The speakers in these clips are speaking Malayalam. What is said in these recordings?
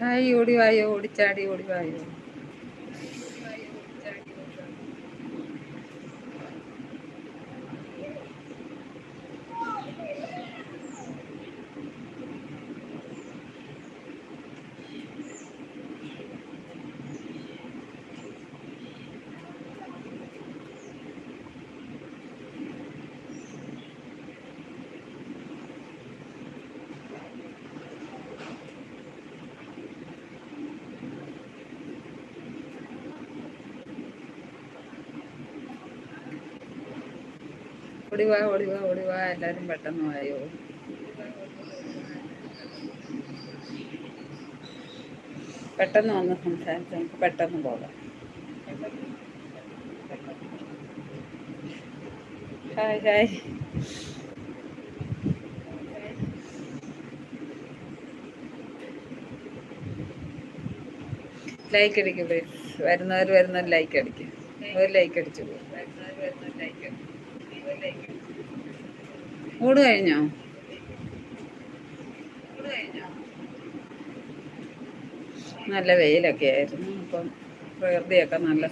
ഹായ് ഓടിവായോ ഓടിച്ചാടി ഓടിവായോ ഓടിവാ ഓടിവാ ഓടിവാ എല്ലാരും പെട്ടെന്ന് വായോ. പെട്ടെന്ന് വന്ന് സംസാരിച്ച് നമുക്ക് പെട്ടെന്ന് പോകാം. Hi hi. ലൈക്ക് അടിക്കും വരുന്നവർ വരുന്നവർ ലൈക്ക് അടിക്കും. ഒരു ലൈക്ക് അടിച്ചു പോകും ഊട് കഴിഞ്ഞോ? നല്ല വെയിലൊക്കെ ആയിരുന്നു. അപ്പം പ്രകൃതിയൊക്കെ നല്ല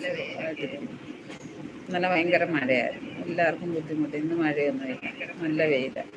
നല്ല ഭയങ്കര മഴയായിരുന്നു. എല്ലാവർക്കും ബുദ്ധിമുട്ട്. ഇന്ന് മഴയൊന്നുമില്ല. നല്ല വെയിലാണ്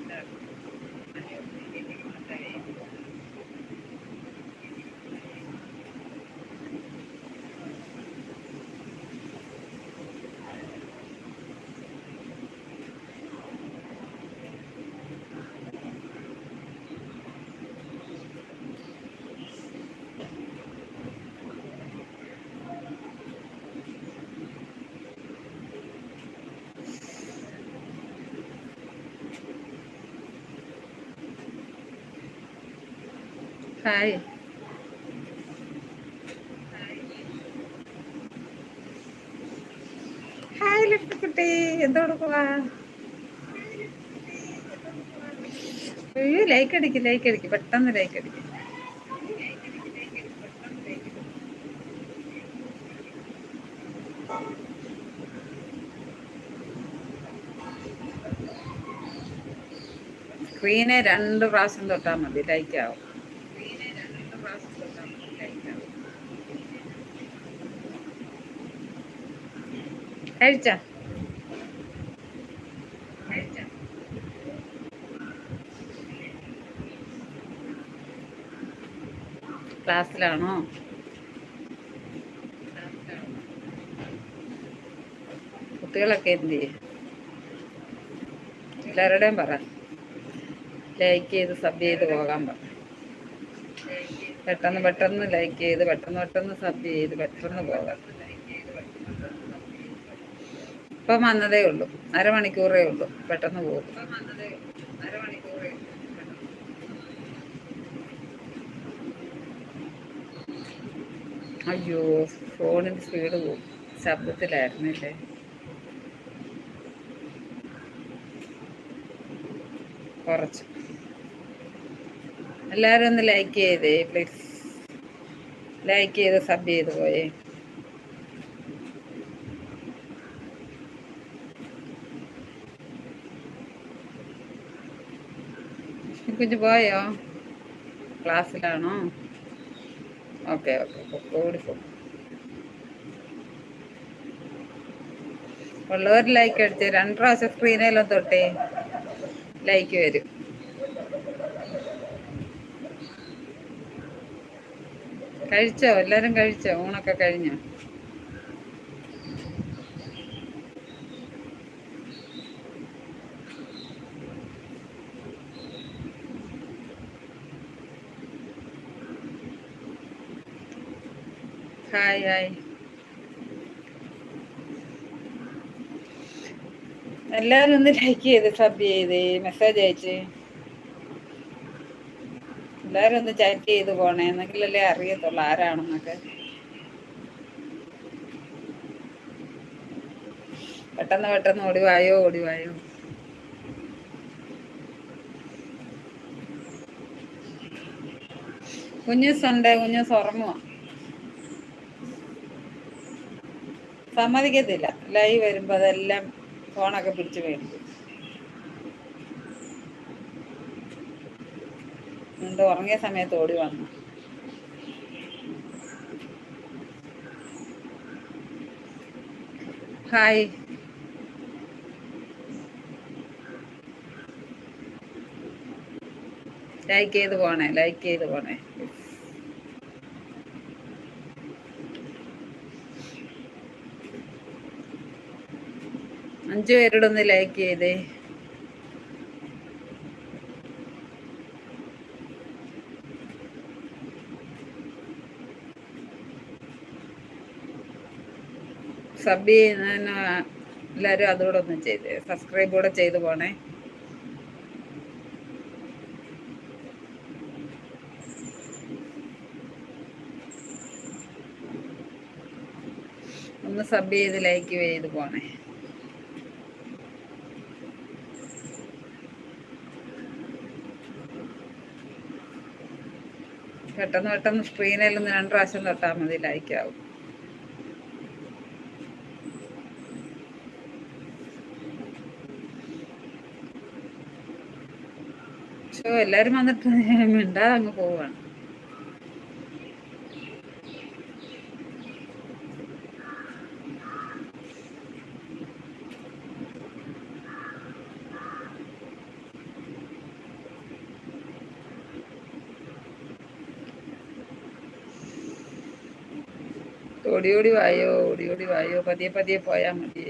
ഹായ് ഹായ് അയ്യോ ലൈക്ക് ലൈക്ക് പെട്ടെന്ന് ലൈക്ക് രണ്ട് പ്രാവശ്യം തൊട്ടാൽ മതി. ക്ലാസ്സിലാണോ? കുട്ടികളൊക്കെ എന്ത് ചെയ്യും? എല്ലാവരുടെയും പറ. ലൈക്ക് ചെയ്ത് സബ് ചെയ്ത് പോകാൻ പറ. പെട്ടെന്ന് പെട്ടെന്ന് ലൈക്ക് ചെയ്ത് പെട്ടെന്ന് പെട്ടെന്ന് സബ് ചെയ്ത് പെട്ടെന്ന് പോകാം. ഇപ്പം വന്നതേ ഉള്ളൂ. അരമണിക്കൂറേ ഉള്ളൂ. പെട്ടെന്ന് പോകും. അയ്യോ ഫോണിന് സ്പീഡ് പോകും ശബ്ദത്തിലായിരുന്നില്ലേ? കുറച്ച്. എല്ലാവരും ഒന്ന് ലൈക്ക് ചെയ്തേ പ്ലീസ് ലൈക്ക് ചെയ്ത് സബ് ചെയ്ത് പോയേ. കുഞ്ഞു പോയോ? ക്ലാസ്സിലാണോ? ഓക്കെ ഓക്കെ ഓടിപ്പോ ഉള്ളവർ ലൈക്ക് അടിച്ച് രണ്ട് പ്രാവശ്യം സ്ക്രീനെല്ലാം തൊട്ടേ. ലൈക്ക് വരും. കഴിച്ചോ? എല്ലാരും കഴിച്ചോ? ഊണൊക്കെ കഴിഞ്ഞോ? ഹായ് ഹായ് എല്ലാവരും ഒന്ന് ലൈക്ക് ചെയ്ത് സബ് ചെയ്ത് മെസ്സേജ് അയച്ച്. എല്ലാവരും ഒന്ന് ചാറ്റ് ചെയ്ത് പോണേ. എന്നെങ്കിലല്ലേ അറിയത്തുള്ളൂ ആരാണെന്നൊക്കെ. പെട്ടെന്ന് പെട്ടെന്ന് ഓടിവായോ ഓടിവായോ കുഞ്ഞൂസ് കുഞ്ഞുസ് ഉറങ്ങുക സമ്മതിക്കത്തില്ല. ലൈവ് വരുമ്പോ അതെല്ലാം ഫോണൊക്കെ പിടിച്ചു മേടിക്കും. കണ്ട് ഉറങ്ങിയ സമയത്ത് ഓടി വന്നു. ഹായ് ലൈക്ക് ചെയ്ത് പോണേ ലൈക്ക് ചെയ്ത് പോണേ. അഞ്ചു പേരുടെ ഒന്ന് ലൈക്ക് ചെയ്തേ. സബ് ചെയ്യുന്ന എല്ലാവരും അതുകൂടെ ഒന്ന് ചെയ്ത് സബ്സ്ക്രൈബ് കൂടെ ചെയ്തു പോണേ. ഒന്ന് സബ് ചെയ്ത് ലൈക്ക് ചെയ്ത് പോണേ. പെട്ടെന്ന് പെട്ടെന്ന് സ്ക്രീനിൽ ഒന്ന് രണ്ട് പ്രാവശ്യം തൊട്ടാൽ മതി ലൈക്ക് ആവും ഷോ എല്ലാരും വന്നിട്ട് മിണ്ടാതെ അങ്ങ് പോവാണ്. ഓടി ഓടി വായോ ഓടി ഓടി വായോ പതിയെ പതിയെ പോയാൽ മതി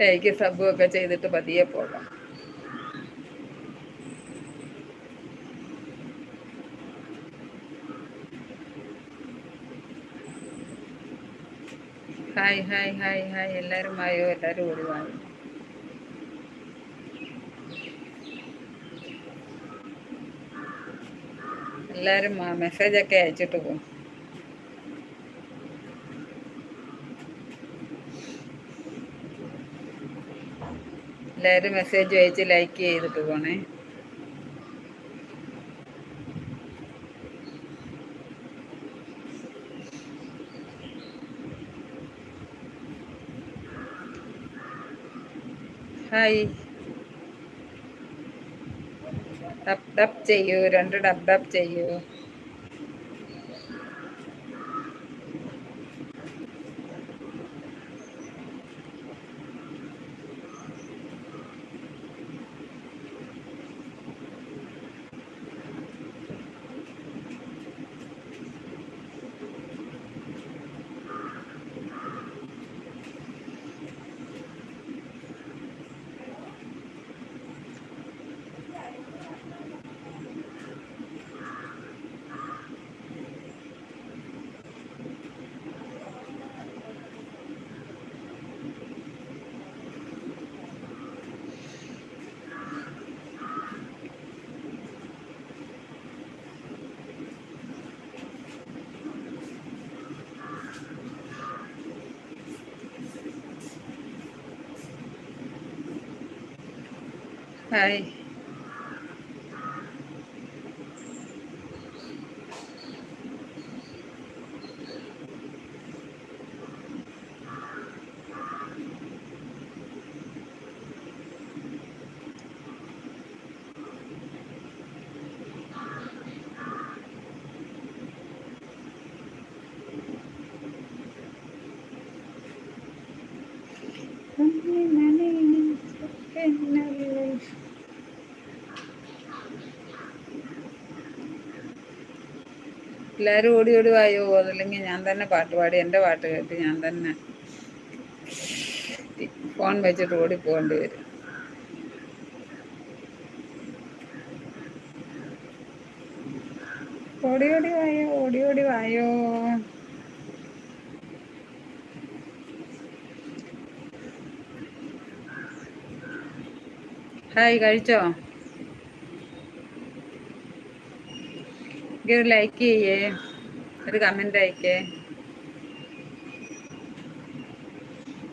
ലൈക്ക് സബും ഒക്കെ ചെയ്തിട്ട് പതിയെ പോകാം. ഹായ് ഹായ് ഹായ് ഹായ് എല്ലാവരും വായോ? എല്ലാവരും ഓടി വായോ? എല്ലാവരും മെസ്സേജൊക്കെ അയച്ചിട്ട് പോകും എല്ലാവരും മെസ്സേജ് അയച്ച് ലൈക്ക് ചെയ്തിട്ട് പോണേ. ഹായ് ഡബ് ഡബ് ചെയ്യൂ. രണ്ട് ഡബ് ഡബ് ചെയ്യൂ. ഹായ് എല്ലാവരും ഓടി ഓടി വായോ? അതല്ലെങ്കിൽ ഞാൻ തന്നെ പാട്ട് പാടി എന്റെ പാട്ട് കേട്ട് ഞാൻ തന്നെ ഫോൺ വെച്ചിട്ട് ഓടി പോകേണ്ടി വരും. ഓടി ഓടി വായോ? ഓടി ഓടി വായോ? ഹായ് കഴിച്ചോ? ഒരു ലൈക്ക് ചെയ്യേ ഒരു കമന്റ് അയക്കേ.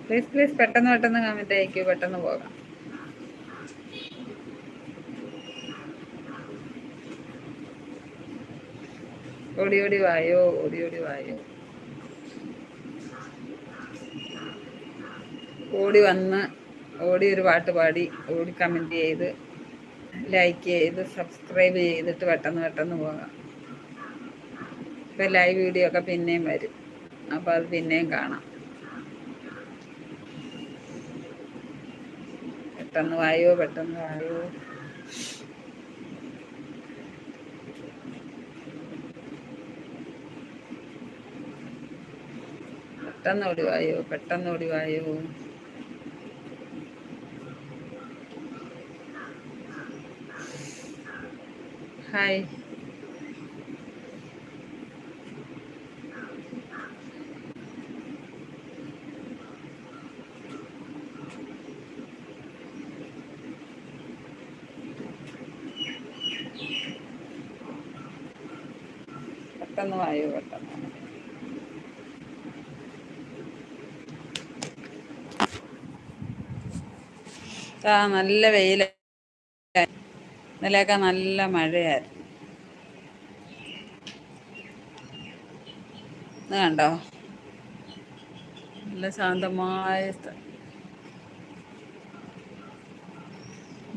പ്ലീസ് പ്ലീസ് പെട്ടെന്ന് പെട്ടെന്ന് കമന്റ് അയക്കൂ പെട്ടെന്ന് പോകാം. ഓടി ഓടി വായോ ഓടി ഓടി വായോ. ഓടി വന്ന് ഓടി ഒരു പാട്ട് പാടി ഓടി കമന്റ് ചെയ്ത് ലൈക്ക് ചെയ്ത് സബ്സ്ക്രൈബ് ചെയ്തിട്ട് പെട്ടെന്ന് പെട്ടെന്ന് പോകാം. ഇപ്പം ലൈവ് വീഡിയോ ഒക്കെ പിന്നെയും വരും. അപ്പോൾ അത് പിന്നെയും കാണാം. പെട്ടെന്ന് വായോ പെട്ടെന്ന് വായോ. പെട്ടെന്ന് ഒടിവായോ പെട്ടെന്ന് ഒടിവായോ ഹായ് ആ നല്ല വെയില. ഇന്നലെയൊക്കെ നല്ല മഴയായിരുന്നു. കണ്ടോ? നല്ല ശാന്തമായ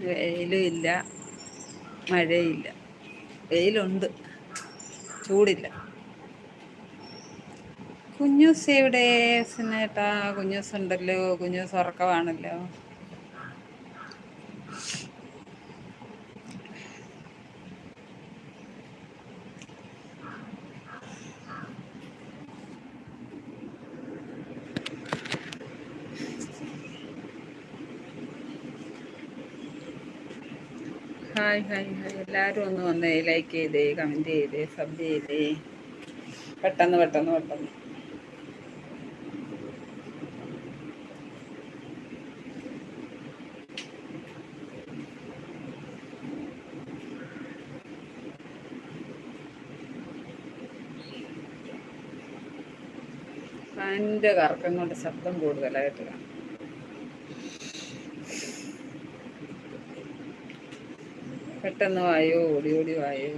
വെയിലും ഇല്ല മഴയില്ല. വെയിലുണ്ട് ചൂടില്ല. കുഞ്ഞൂസ് എവിടെ? സിനേട്ടാ കുഞ്ഞൂസ് ഉണ്ടല്ലോ കുഞ്ഞൂസ് ഉറക്കമാണല്ലോ. Hi hi hi. എല്ലാവരും ഒന്ന് വന്ന്. ലൈക്ക് ചെയ്തേ കമന്റ് ചെയ്തേ സബ് ചെയ്തേ. പെട്ടെന്ന് പെട്ടെന്ന് പെട്ടെന്ന്. ഫാനിന്റെ കറക്കം കൊണ്ട് ശബ്ദം കൂടുതലായിട്ട് കാണും. പെട്ടെന്ന് വായോ ഓടി ഓടി വായോ.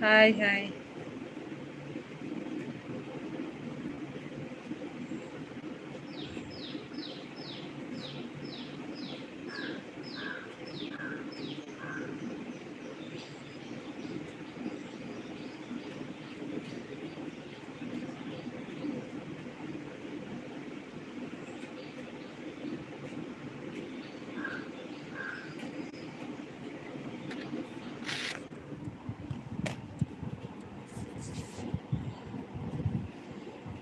Hi hi